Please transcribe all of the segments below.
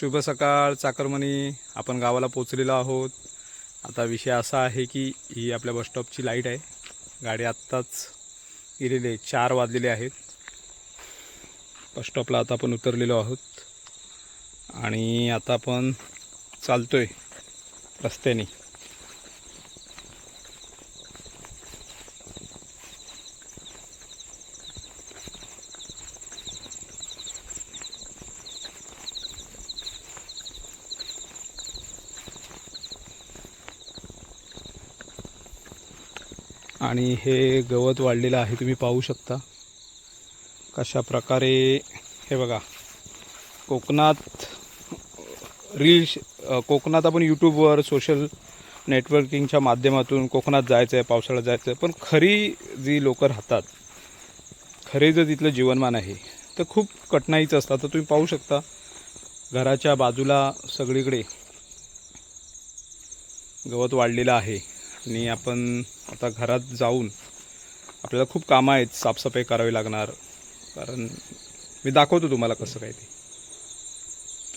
शुभ सकाळ चाकरमणी. आपण गावाला पोचलेलो आहोत. आता विषय असा आहे की ही आपल्या बसस्टॉपची लाइट आहे. गाडी आत्ताच गेलेली आहे. चार वाजलेले आहेत. बसस्टॉपला आता आपण उतरलेलो आहोत. आणि आता आपण आहे रस्त्याने. आणि हे गवत वाढलेलं आहे तुम्ही पाहू शकता. कशा प्रकारे हे बघा कोकणात रील्स कोकणात आपण यूट्यूबवर सोशल नेटवर्किंगच्या माध्यमातून कोकणात जायचं आहे पावसाळ्यात जायचं आहे पण खरी जी लोकं राहतात खरे जर तिथलं जीवनमान आहे तर खूप कठीणाईचं असतात तर तुम्ही पाहू शकता घराच्या बाजूला सगळीकडे गवत वाढलेलं आहे. आणि आपण आता घरात जाऊन आपल्याला खूप कामं आहेत साफसफाई करावी लागणार. कारण मी दाखवतो तुम्हाला कसं काय ते.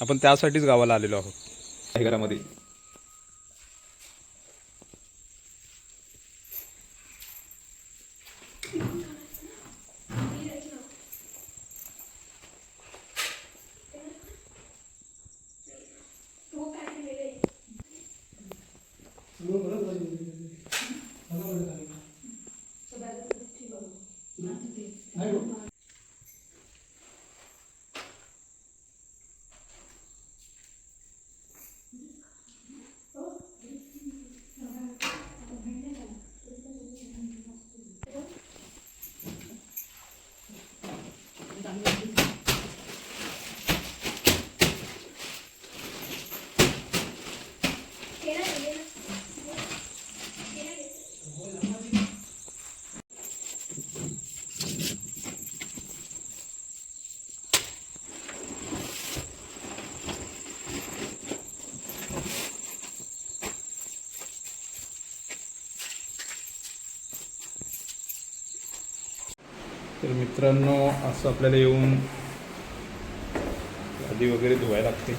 आपण त्यासाठीच गावाला आलेलो आहोत. घरामध्ये तर मित्रांनो असं आपल्याला येऊन गादी वगैरे धुवायला लागते.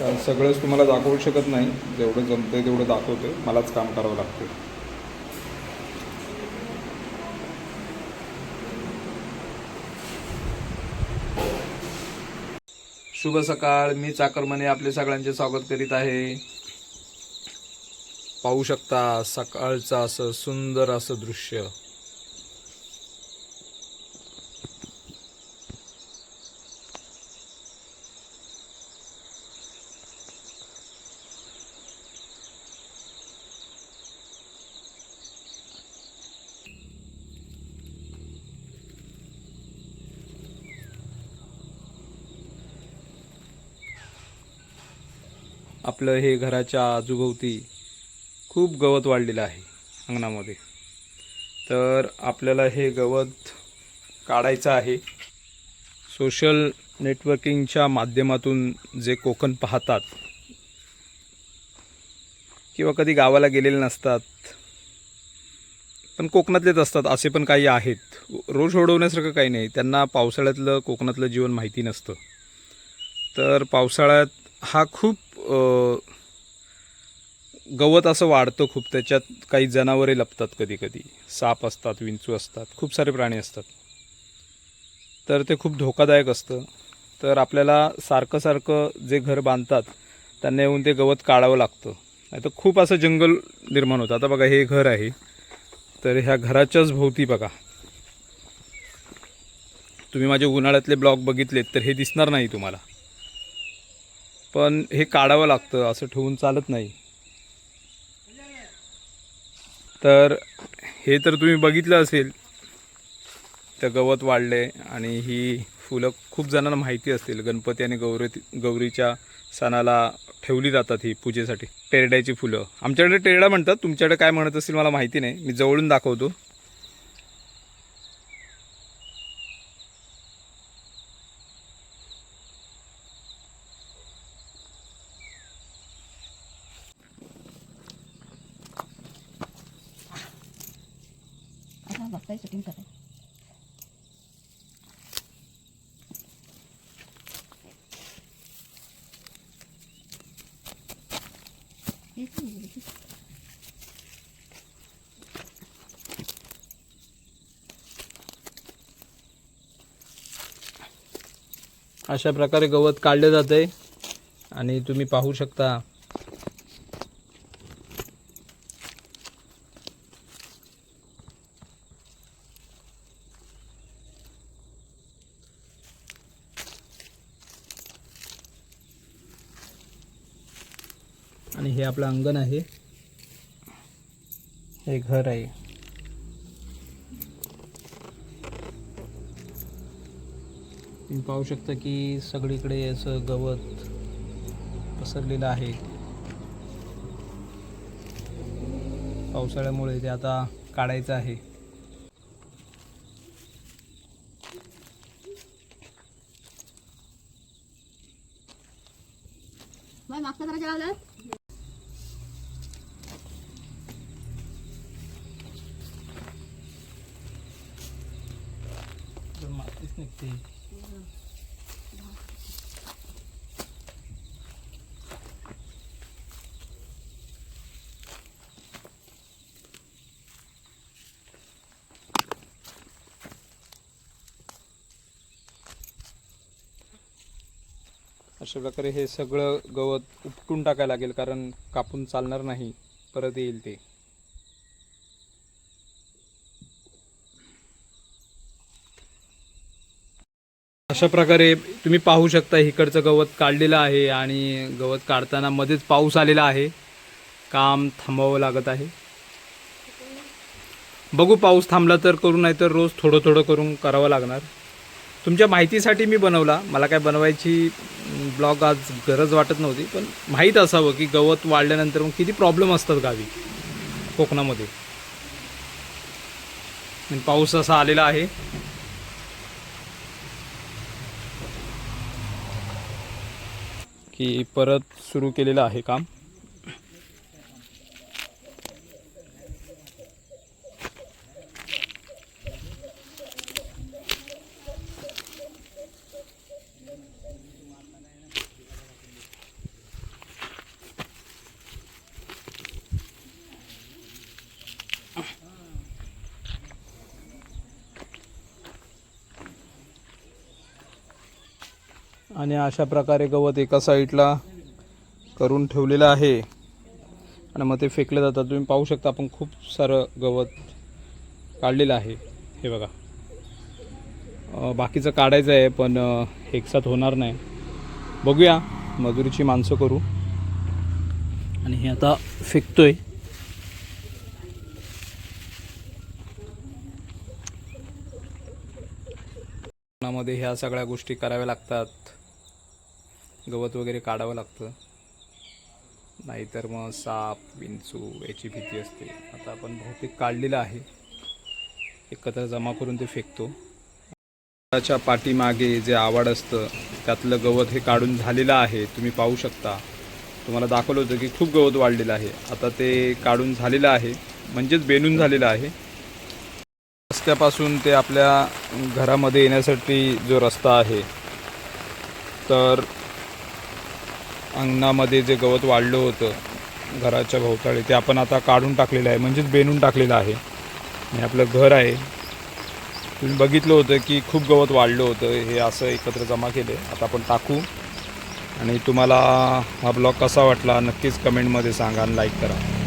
तर सगळंच तुम्हाला दाखवू शकत नाही. जेवढं जमतंय तेवढं दाखवतोय. मलाच काम करावं लागतं शुभ सकाळ. मी चाकरमने आपले सगळ्यांचे स्वागत करीत आहे. पाहू शकता सकाळचं असं सुंदर असं दृश्य. आपलं हे घराच्या आजूभोवती खूप गवत वाढलेलं आहे अंगणामध्ये. तर आपल्याला हे गवत काढायचं आहे. सोशल नेटवर्किंगच्या माध्यमातून जे कोकण पाहतात किंवा कधी गावाला गेलेले नसतात पण कोकणातलेच असतात असे पण काही आहेत. रोज सोडवण्यासारखं काही नाही. त्यांना पावसाळ्यातलं कोकणातलं जीवन माहिती नसतं. तर पावसाळ्यात हा खूप गवत असं वाढतं खूप त्याच्यात काही जनावरे लपतात कधी कधी साप असतात विंचू असतात खूप सारे प्राणी असतात. तर ते खूप धोकादायक असतं. तर आपल्याला सारखं सारखं जे घर बांधतात त्यांना येऊन ते गवत काढावं लागतं. नाही तर खूप असं जंगल निर्माण होतं. आता बघा हे घर आहे. तर ह्या घराच्याच भोवती बघा. तुम्ही माझे उन्हाळ्यातले ब्लॉग बघितलेत तर हे दिसणार नाही तुम्हाला. पण हे काढावं लागतं असं ठेवून चालत नाही. तर हे तर तुम्ही बघितलं असेल तर गवत वाढले आणि ही फुलं खूप जणांना माहिती असतील. गणपती आणि गौरी गौरीच्या सणाला ठेवली जातात ही पूजेसाठी. टेरड्याची फुलं. आमच्याकडे टेरडा म्हणतात तुमच्याकडे काय म्हणत असतील मला माहिती नाही. मी जवळून दाखवतो. काही सेटिंग कराय अशा प्रकारे गवत काढले जाते आणि तुम्ही पाहू शकता आणि हे आपलं अंगण आहे. हे घर आहे. तुम्ही पाहू शकता की सगळीकडे असं गवत पसरलेलं आहे. पावसाळ्यामुळे ते आता काढायचं आहे. बाय मागचा मातीच निघते अशा प्रकारे हे सगळं गवत उपटून टाकायला लागेल कारण कापून चालणार नाही. परत येईल ते. अशा प्रकारे तुम्ही पाहू शकता इकडचं गवत काढलेलं आहे आणि गवत काढताना मध्येच पाऊस आलेला आहे. काम थांबावं लागत आहे. बघू पाऊस थांबला तर करू नाही तर रोज थोडं थोडं करून करावं लागणार. तुमच्या माहितीसाठी मी बनवला. मला काय बनवायची ब्लॉग आज गरज वाटत नव्हती पण माहीत असावं की गवत वाढल्यानंतर मग किती प्रॉब्लेम असतात गावी कोकणामध्ये. पाऊस असा आलेला आहे. की परत सुरू केलेलं आहे काम. आणि अशा प्रकारे गवत एका साईडला करून ठेवलेलं आहे. आणि मग ते फेकलं जातात. तुम्ही पाहू शकता आपण खूप सारं गवत काढलेलं आहे. हे बघा. बाकीचं काढायचं आहे पण एकसाथ होणार नाही. बघूया. मजुरीची माणसं करू. आणि हे आता फेकतोय. मध्ये ह्या सगळ्या गोष्टी कराव्या लागतात. गवत वगैरे काढावं लागतं. नाहीतर मग साप विंचू याची भीती असते. आता आपण बहुतेक काढलेलं आहे. एकत्र जमा करून ते फेकतो. त्याच्या पाठीमागे जे आवड असतं त्यातलं गवत हे काढून झालेलं आहे. तुम्ही पाहू शकता. तुम्हाला दाखवलं होतं की खूप गवत वाढलेलं आहे. आता ते काढून झालेलं आहे. म्हणजेच बेनून झालेलं आहे. रस्त्यापासून ते आपल्या घरामध्ये येण्यासाठी जो रस्ता आहे तर अंगणामध्ये जे गवत वाढलं होतं घराच्या भोवताळी ते आपण आता काढून टाकलेलं आहे म्हणजेच बेनून टाकलेलं आहे. आणि आपलं घर आहे. तुम्ही बघितलं होतं की खूप गवत वाढलं होतं हे असं एकत्र जमा केले आता आपण टाकू. आणि तुम्हाला हा ब्लॉग कसा वाटला नक्कीच कमेंटमध्ये सांगा आणि लाईक करा.